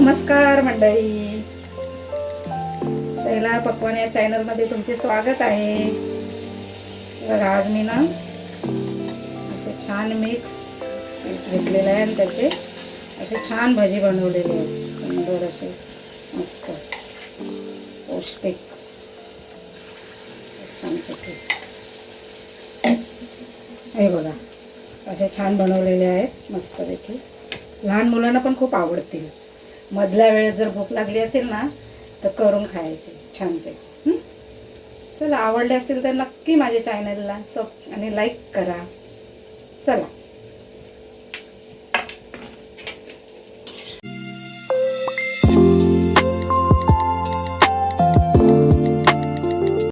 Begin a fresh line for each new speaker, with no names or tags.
नमस्कार मंडळी. शैला पकवान या चॅनलमध्ये तुमचे स्वागत आहे. बघा आज मी ना असे छान मिक्स घेतलेलं आहे आणि त्याचे असे छान भजी बनवलेले आहेत. सुंदर असे मस्त पौष्टिक. छान हे बघा असे छान बनवलेले आहेत मस्त देखील लहान मुलांना पण खूप आवडतील. मधल्या वेळेत जर भूक लागली असेल ना तर करून खायचे छानपैकी. ते चला आवडले असतील तर नक्की माझ्या चॅनलला सब आणि लाईक करा. चला.